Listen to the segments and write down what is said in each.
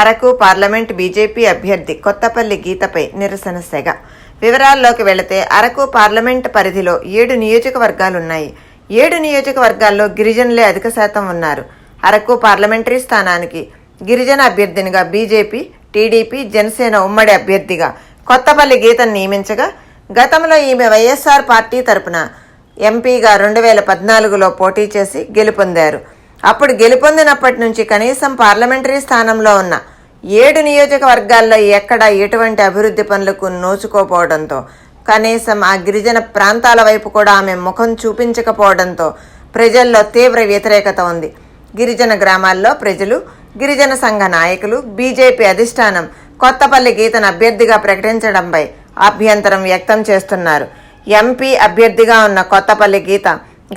Araku parliament BJP అభ్యర్థి కొత్తపల్లి గీతపై నిరసన సెగ. వివరాల్లోకి వెళితే అరకు పార్లమెంట్ పరిధిలో ఏడు నియోజకవర్గాలున్నాయి. ఏడు నియోజకవర్గాల్లో గిరిజనులే అధిక శాతం ఉన్నారు. అరకు పార్లమెంటరీ స్థానానికి గిరిజన అభ్యర్థినిగా బీజేపీ టీడీపీ జనసేన ఉమ్మడి అభ్యర్థిగా కొత్తపల్లి గీతను నియమించగా గతంలో ఈమె వైఎస్ఆర్ పార్టీ తరపున ఎంపీగా రెండు వేల పద్నాలుగులో పోటీ చేసి గెలుపొందారు. అప్పుడు గెలుపొందినప్పటి నుంచి కనీసం పార్లమెంటరీ స్థానంలో ఉన్న ఏడు నియోజకవర్గాల్లో ఎక్కడా ఎటువంటి అభివృద్ధి పనులకు నోచుకోపోవడంతో కనీసం ఆ గిరిజన ప్రాంతాల వైపు కూడా ఆమె ముఖం చూపించకపోవడంతో ప్రజల్లో తీవ్ర వ్యతిరేకత ఉంది. గిరిజన గ్రామాల్లో ప్రజలు గిరిజన సంఘ నాయకులు బీజేపీ అధిష్టానం కొత్తపల్లి గీతను అభ్యర్థిగా ప్రకటించడంపై అభ్యంతరం వ్యక్తం చేస్తున్నారు. ఎంపీ అభ్యర్థిగా ఉన్న కొత్తపల్లి గీత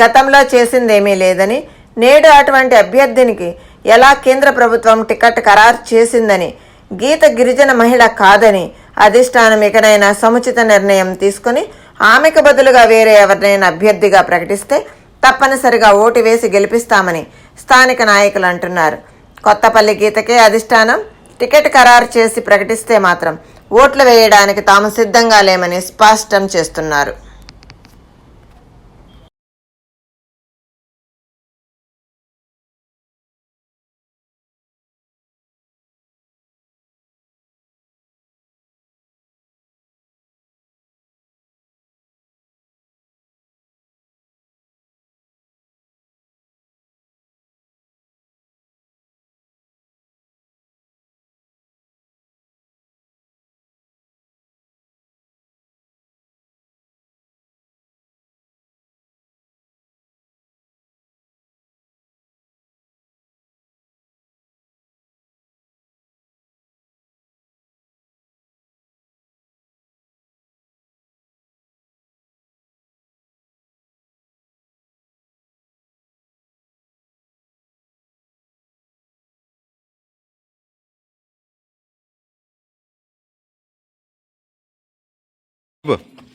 గతంలో చేసిందేమీ లేదని నేడు అటువంటి అభ్యర్థినికి ఎలా కేంద్ర ప్రభుత్వం టికెట్ ఖరారు చేసిందని గీత గిరిజన మహిళ కాదని అధిష్టానం ఇకనైనా సముచిత నిర్ణయం తీసుకుని ఆమెకు బదులుగా వేరే ఎవరినైనా అభ్యర్థిగా ప్రకటిస్తే తప్పనిసరిగా ఓటు వేసి గెలిపిస్తామని స్థానిక నాయకులు అంటున్నారు. కొత్తపల్లి గీతకే అధిష్టానం టికెట్ ఖరారు చేసి ప్రకటిస్తే మాత్రం ఓట్లు వేయడానికి తాము సిద్ధంగా లేమని స్పష్టం చేస్తున్నారు.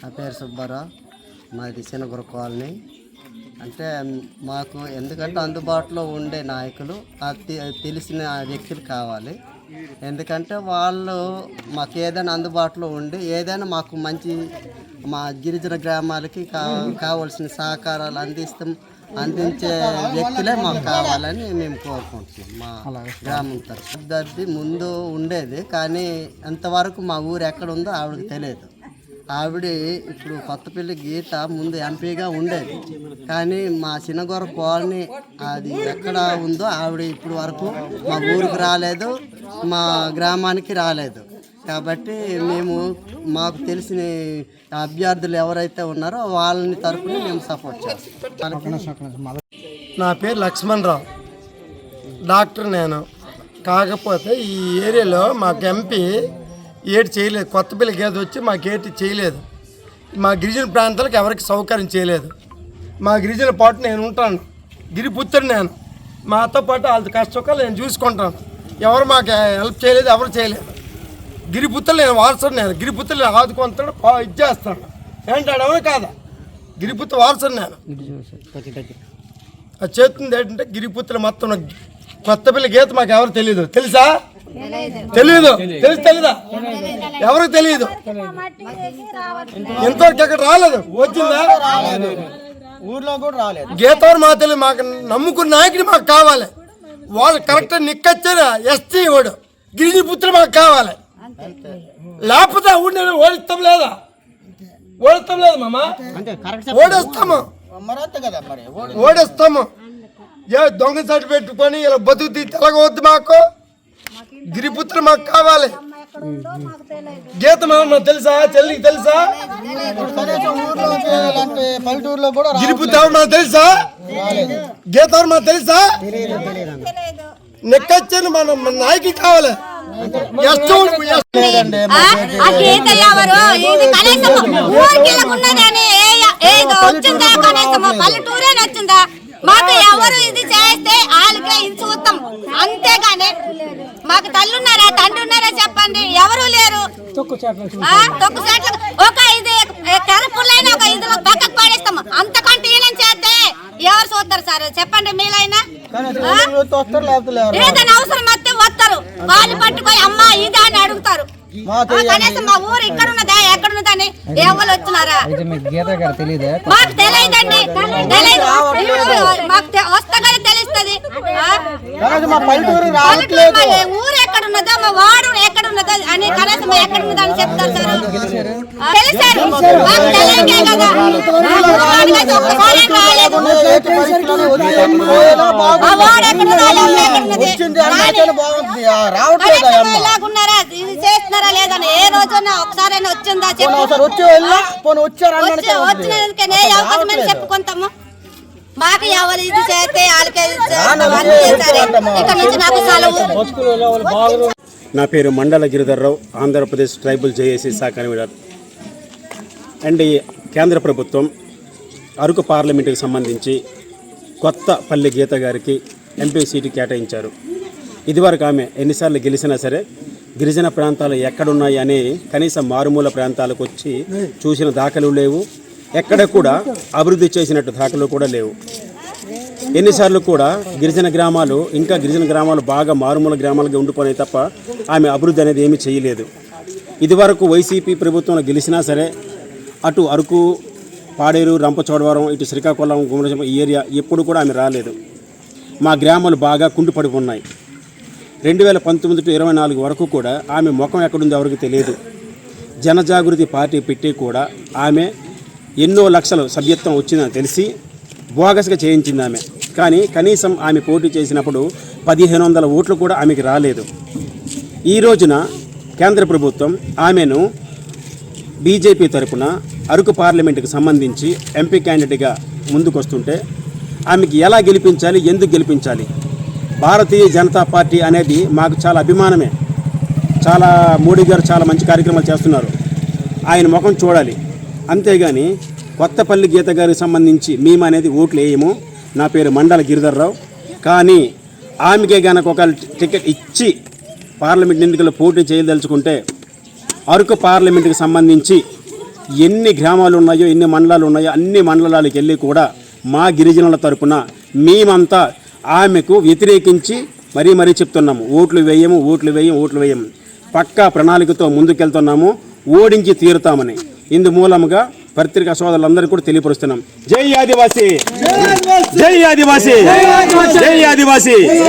నా పేరు సుబ్బారావు. మాది చిన్నగుర కాలనీ. అంటే మాకు ఎందుకంటే అందుబాటులో ఉండే నాయకులు తెలిసిన వ్యక్తులు కావాలి. ఎందుకంటే వాళ్ళు మాకు ఏదైనా అందుబాటులో ఉండి ఏదైనా మాకు మంచి మా గిరిజన గ్రామాలకి కా కావాల్సిన సహకారాలు అందిస్తాం అందించే వ్యక్తులే మాకు కావాలని మేము కోరుకుంటున్నాం మా గ్రామం తరఫు ముందు ఉండేది కానీ అంతవరకు మా ఊరు ఎక్కడ ఉందో ఆవిడకి తెలియదు. ఆవిడ ఇప్పుడు కొత్తపల్లి గీత ముందు ఎంపీగా ఉండేది. కానీ మా చిన్నగొర కాలనీ అది ఎక్కడ ఉందో ఆవిడ ఇప్పుడు వరకు మా ఊరికి రాలేదు మా గ్రామానికి రాలేదు. కాబట్టి మేము మాకు తెలిసిన అభ్యర్థులు ఎవరైతే ఉన్నారో వాళ్ళని తరఫున మేము సపోర్ట్ చేస్తాం. నా పేరు లక్ష్మణరావు. డాక్టర్ నేను. కాకపోతే ఈ ఏరియాలో మాకు ఎంపీ ఏటి చేయలేదు. కొత్త పిల్ల గేదె వచ్చి మాకు ఏటి చేయలేదు. మా గిరిజన ప్రాంతాలకు ఎవరికి సౌకర్యం చేయలేదు. మా గిరిజన పాటు నేను ఉంటాను. గిరిపుత్రుడు నేను. మాతో పాటు వాళ్ళ కష్టకాలు నేను చూసుకుంటాను. ఎవరు మాకు హెల్ప్ చేయలేదు ఎవరు చేయలేదు. గిరిపుత్రులు నేను వారసుడు నేను. గిరిపుత్రులు నేను ఆదుకుంటాడు ఇది చేస్తాడు. ఏంటాడు ఎవరు కాదా? గిరిపుత్ర వారసుడు నేను. ఆ ఏంటంటే గిరిపుత్రులు మొత్తం కొత్త పిల్ల గీత మాకు ఎవరు తెలియదు తెలుసా? తెలియదు తెలుసు తెలీదా? ఎవరికి తెలియదు ఇంతవరకు ఎక్కడ రాలేదు. వచ్చిందా? ఊర్లో కూడా రాలేదు. గీతవారు మాకు తెలియదు మాకు నమ్ముకున్న నాయకుడు మాకు కావాలి. వాళ్ళు కరెక్ట్ నిక్కచ్చారు ఎస్టీ వాడు. గిరిజన పుత్రులు మాకు కావాలి. లేకపోతే ఊడి నేను ఓడిస్తాం లేదా? ఓడిస్తాం లేదు మామ? ఓడిస్తాము. ఓడిస్తాము. ఏ దొంగ సర్టి పెట్టుకొని ఇలా బతుకు తెలగవద్దు మాకు. గిరిపుత్ర మాకు కావాలి. గీతం మామ తెలుసా? చెల్లికి తెలుసా? పల్లెటూరులో కూడా గిరిపుత్ర మాకు తెలుసా? గీతం మాకు తెలుసా? నెక్కచ్చని మనం మన నాయకి కావాలి. పల్లెటూరే నచ్చిందా? మాకు ఎవరు ఇది చేస్తే వాళ్ళకే ఇది చూస్తాం అంతేగాని మాకు తల్లి ఉన్నారా తండ్రి ఉన్నారా చెప్పండి. ఎవరు లేరు. ఆ, తొక్కు చెట్లు ఒక ఇది కరపులైన ఒక ఇది పక్కకు పడేస్తాం అంతకంటే ఈయన చేస్తే ఎవరు చూస్తారు సార్? చెప్పండి మీలైనా. ఏదైనా అవసరం వస్తే వస్తారు. వాళ్ళు పట్టుకొని అమ్మ ఇదా అని అడుగుతారు. కనీసం మా ఊరు ఇక్కడ ఉన్నదా ఎక్కడ ఉన్నదని ఎవరు వచ్చినారా? మీకు గీత గారు తెలియదే? మాకు తెలియదండి. తెలియదు. మాకు తె- మా ఊరు ఎక్కడ ఉన్నదో మా వాడు ఎక్కడ ఉన్నదో అని కనీసం ఎక్కడ ఉన్నదో అని చెప్తారు సార్. తెలిసారు మాకు తెలియకే కదా. ఒక్కసారి రాలేదు. వాడు ఎక్కడ ఇది చేస్తున్నారా లేదని ఏ రోజున ఒకసారైనా వచ్చిందా చెప్పు. వచ్చి వెళ్ళి పోనీ వచ్చారు వచ్చి వచ్చినందుకనే అవకాశమని చెప్పుకుంటాము? మాకు ఎవరు ఇది చేస్తే వాళ్ళకే ఇది చేస్తాం. అన్నీ సరే ఇక్కడ నుంచి నాకు సెలవు నా పేరు మండల గిరిధర్రావు ఆంధ్రప్రదేశ్ ట్రైబల్ జేఏసీ శాఖ కన్వీనర్. అండ్ కేంద్ర ప్రభుత్వం అరకు పార్లమెంటుకు సంబంధించి కొత్త పల్లె గీత గారికి ఎంపీ సీటు కేటాయించారు. ఇదివరకు ఆమె ఎన్నిసార్లు గెలిచినా సరే గిరిజన ప్రాంతాలు ఎక్కడున్నాయి అని కనీసం మారుమూల ప్రాంతాలకు వచ్చి చూసిన దాఖలు లేవు. ఎక్కడ కూడా అభివృద్ధి చేసినట్టు దాఖలు కూడా లేవు. ఎన్నిసార్లు కూడా గిరిజన గ్రామాలు ఇంకా గిరిజన గ్రామాలు బాగా మారుమూల గ్రామాలుగా ఉండిపోయినాయి తప్ప ఆమె అభివృద్ధి అనేది ఏమీ చేయలేదు. ఇదివరకు వైసీపీ ప్రభుత్వంలో గెలిచినా సరే అటు అరకు పాడేరు రంపచోడవరం ఇటు శ్రీకాకుళం గుమరజం ఈ ఏరియా ఎప్పుడు కూడా ఆమె రాలేదు. మా గ్రామాలు బాగా కుంటుపడి ఉన్నాయి. రెండు వేల పంతొమ్మిది టు ఇరవై నాలుగు వరకు కూడా ఆమె ముఖం ఎక్కడుందో ఎవరికి తెలియదు. జనజాగృతి పార్టీ పెట్టి కూడా ఆమె ఎన్నో లక్షలు సభ్యత్వం వచ్చిందని తెలిసి బోగస్గా చేయించింది ఆమె. కానీ కనీసం ఆమె పోటీ చేసినప్పుడు పదిహేను వందల ఓట్లు కూడా ఆమెకి రాలేదు. ఈ రోజున కేంద్ర ప్రభుత్వం ఆమెను బీజేపీ తరపున అరకు పార్లమెంటుకు సంబంధించి ఎంపీ క్యాండిడేట్గా ముందుకొస్తుంటే ఆమెకి ఎలా గెలిపించాలి ఎందుకు గెలిపించాలి? భారతీయ జనతా పార్టీ అనేది మాకు చాలా అభిమానమే. చాలా మోడీ గారు చాలా మంచి కార్యక్రమాలు చేస్తున్నారు. ఆయన ముఖం చూడాలి. అంతేగాని కొత్తపల్లి గీత గారికి సంబంధించి మేము అనేది ఓట్లు వేయము. నా పేరు మండల గిరిధర్రావు. కానీ ఆమెకే గనక ఒక టికెట్ ఇచ్చి పార్లమెంట్ ఎన్నికల్లో పోటీ చేయదలుచుకుంటే అరకు పార్లమెంట్కి సంబంధించి ఎన్ని గ్రామాలు ఉన్నాయో ఎన్ని మండలాలు ఉన్నాయో అన్ని మండలాలకు వెళ్ళి కూడా మా గిరిజనుల తరపున మేమంతా ఆమెకు వ్యతిరేకించి మరీ మరీ చెప్తున్నాము. ఓట్లు వేయము ఓట్లు వేయం ఓట్లు వేయము. పక్కా ప్రణాళికతో ముందుకెళ్తున్నాము. ఓడించి తీరుతామని. ఇందు మూలముగా పత్రికా సోదరులందరికీ కూడా తెలియపరుస్తున్నాం. జై ఆదివాసీ. జై ఆదివాసీ. జై ఆదివాసీ.